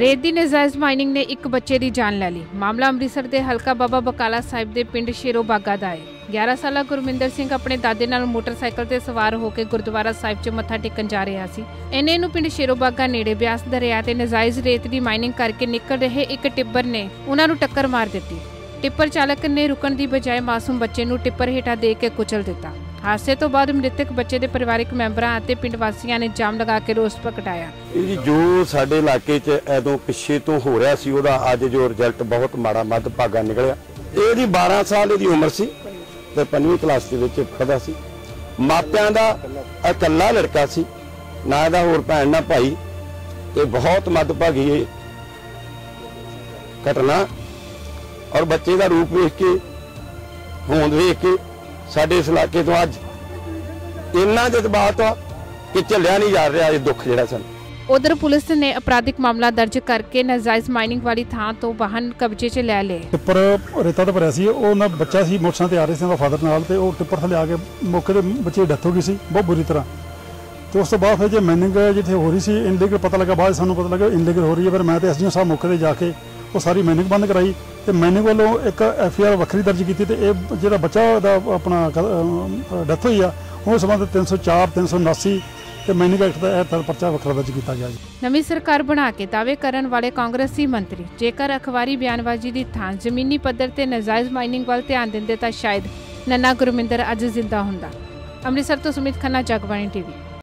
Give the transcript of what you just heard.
ਰੇਤ ਦੀ ਨਜਾਇਜ਼ ਮਾਈਨਿੰਗ ਨੇ ਇੱਕ ਬੱਚੇ ਦੀ ਜਾਨ ਲੈ ਲਈ। ਮਾਮਲਾ ਅੰਮ੍ਰਿਤਸਰ ਦੇ ਹਲਕਾ ਬਾਬਾ ਬਕਾਲਾ ਸਾਹਿਬ ਦੇ ਪਿੰਡ ਸ਼ੇਰੋ ਬਾਗਾ ਦਾ ਹੈ। 11 ਸਾਲਾ ਗੁਰਮਿੰਦਰ ਸਿੰਘ ਆਪਣੇ ਦਾਦੇ ਨਾਲ ਮੋਟਰਸਾਈਕਲ ਤੇ ਸਵਾਰ ਹੋ ਕੇ ਗੁਰਦੁਆਰਾ ਸਾਹਿਬ 'ਚ ਮੱਥਾ ਟੇਕਣ ਜਾ ਰਿਹਾ ਸੀ। ਇਹਨੇ ਨੂੰ ਪਿੰਡ ਸ਼ੇਰੋ ਬਾਗਾ ਨੇੜੇ ਬਿਆਸ ਦਰਿਆ ਤੇ ਨਜਾਇਜ਼ ਰੇਤ ਦੀ ਮਾਈਨਿੰਗ ਕਰਕੇ ਨਿਕਲ ਰਹੇ ਇੱਕ ਟਿੱਬਰ ਨੇ ਉਹਨਾਂ ਨੂੰ ਟੱਕਰ ਮਾਰ ਦਿੱਤੀ। ਟਿੱਪਰ ਚਾਲਕ ਨੇ ਰੁਕਣ ਦੀ ਬਜਾਏ ਮਾਸੂਮ ਬੱਚੇ ਨੂੰ ਟਿੱਪਰ ਹੇਠਾਂ ਦੇ ਕੇ ਕੁਚਲ ਦਿੱਤਾ। ਹਾਦਸੇ ਤੋਂ ਬਾਅਦ ਮ੍ਰਿਤਕ ਬੱਚੇ ਦੇ ਪਰਿਵਾਰਕ ਮੈਂਬਰਾਂ ਅਤੇ ਪਿੰਡ ਵਾਸੀਆਂ ਨੇ ਜਾਮ ਲਗਾ ਕੇ ਰੋਸ ਪ੍ਰਗਟਾਇਆ। ਜੀ ਜੋ ਸਾਡੇ ਇਲਾਕੇ 'ਚ ਐਦੋਂ ਪਿੱਛੇ ਤੋਂ ਹੋ ਰਿਹਾ ਸੀ, ਉਹਦਾ ਅੱਜ ਜੋ ਰਿਜ਼ਲਟ ਬਹੁਤ ਮਾੜਾ ਮੱਧ ਭਾਗਾ ਨਿਕਲਿਆ। ਇਹਦੀ ਜੀ 12 ਸਾਲ ਦੀ ਉਮਰ ਸੀ ਤੇ ਪੰਜਵੀਂ ਕਲਾਸ ਦੇ ਵਿੱਚ ਪੜ੍ਹਦਾ ਸੀ। ਮਾਪਿਆਂ ਦਾ ਇਕੱਲਾ ਲੜਕਾ ਸੀ, ਨਾ ਇਹਦਾ ਹੋਰ ਭੈਣ, ਨਾ ਭਾਈ ਤੇ ਬਹੁਤ ਮੱਧ ਭਾਗੀ ਇਹ ਘਟਨਾ। ਔਰ ਬੱਚੇ ਦਾ ਰੂਪ ਵੇਖ ਕੇ, ਹੋਂਦ ਵੇਖ ਕੇ ਸਾਡੇ ਇਸ ਇਲਾਕੇ ਤੋਂ ਅੱਜ ਇੰਨਾ ਜਜ਼ਬਾਤ ਆ ਕਿ ਝੱਲਿਆ ਨਹੀਂ ਜਾ ਰਿਹਾ ਇਹ ਦੁੱਖ ਜਿਹੜਾ ਸਾਨੂੰ। ਉਧਰ ਪੁਲਿਸ ਨੇ ਅਪਰਾਧਿਕ ਮਾਮਲਾ ਦਰਜ ਕਰਕੇ ਨਾਜਾਇਜ਼ ਮਾਈਨਿੰਗ ਵਾਲੀ ਥਾਂ ਤੋਂ ਵਾਹਨ ਕਬਜ਼ੇ 'ਚ ਲੈ ਲਏ। ਟਿੱਪਰ ਰੇਤਾ ਤੇ ਭਰਿਆ ਸੀ ਉਹ ਨਾ ਬੱਚਾ ਸੀ ਮੋਟਰਸਾਈਕਲ ਤੇ ਆ ਰਿਹਾ ਸੀ ਉਹਦਾ ਫਾਦਰ ਨਾਲ ਤੇ ਉਹ ਟਿੱਪਰ ਥੱਲੇ ਆ ਕੇ ਮੌਕੇ ਤੇ ਬੱਚੇ ਦੀ ਡੈਥ ਹੋ ਗਈ ਸੀ ਬਹੁਤ ਬੁਰੀ ਤਰ੍ਹਾਂ। ਤੇ ਉਸ ਤੋਂ ਬਾਅਦ ਫਿਰ ਜੇ ਮੈਨਿੰਗ ਜਿੱਥੇ ਹੋ ਰਹੀ ਸੀ ਇਨਲੀਗਲ ਪਤਾ ਲੱਗਾ ਬਾਅਦ ਸਾਨੂੰ ਪਤਾ ਲੱਗਾ ਇਨਲੀਗਲ ਹੋ ਰਹੀ ਹੈ ਫਿਰ ਮੈਂ ਤੇ ਐਸਡੀਓ ਸਾਹਿਬ ਮੌਕੇ ਤੇ ਜਾ ਕੇ ਉਹ ਸਾਰੀ ਮੈਨਿੰਗ ਬੰਦ ਕਰਾਈ ਤੇ ਮੈਨਿੰਗ ਵੱਲੋਂ ਇੱਕ ਐਫਆਰ ਵੱਖਰੀ ਦਰਜ ਕੀਤੀ ਤੇ ਇਹ ਜਿਹੜਾ ਬੱਚਾ ਦਾ ਆਪਣਾ ਡੈਥ ਹੋਈ ਆ ਉਹ ਸਬੰਧ 304 379 ਤੇ ਮੈਨਿੰਗ ਐਕਟ ਦਾ ਇਹ ਪਰਚਾ ਵੱਖਰਾ ਦਰਜ ਕੀਤਾ ਗਿਆ ਜੀ। ਨਵੀਂ ਸਰਕਾਰ ਬਣਾ ਕੇ ਦਾਅਵੇ ਕਰਨ ਵਾਲੇ ਕਾਂਗਰਸੀ ਮੰਤਰੀ, ਜੇਕਰ ਅਖਬਾਰੀ ਬਿਆਨਬਾਜ਼ੀ ਦੀ ਥਾਂ ਜ਼ਮੀਨੀ ਪੱਧਰ ਤੇ ਨਾਜਾਇਜ਼ ਮਾਈਨਿੰਗ ਵੱਲ ਧਿਆਨ ਦਿੰਦੇ ਤਾਂ ਸ਼ਾਇਦ ਨੰਨਾ ਗੁਰਮਿੰਦਰ ਅੱਜ ਜ਼ਿੰਦਾ ਹੁੰਦਾ। ਅੰਮ੍ਰਿਤਸਰ ਤੋਂ ਸੁਮਿਤ ਖੰਨਾ, ਜਗਬਾਣੀ ਟੀਵੀ।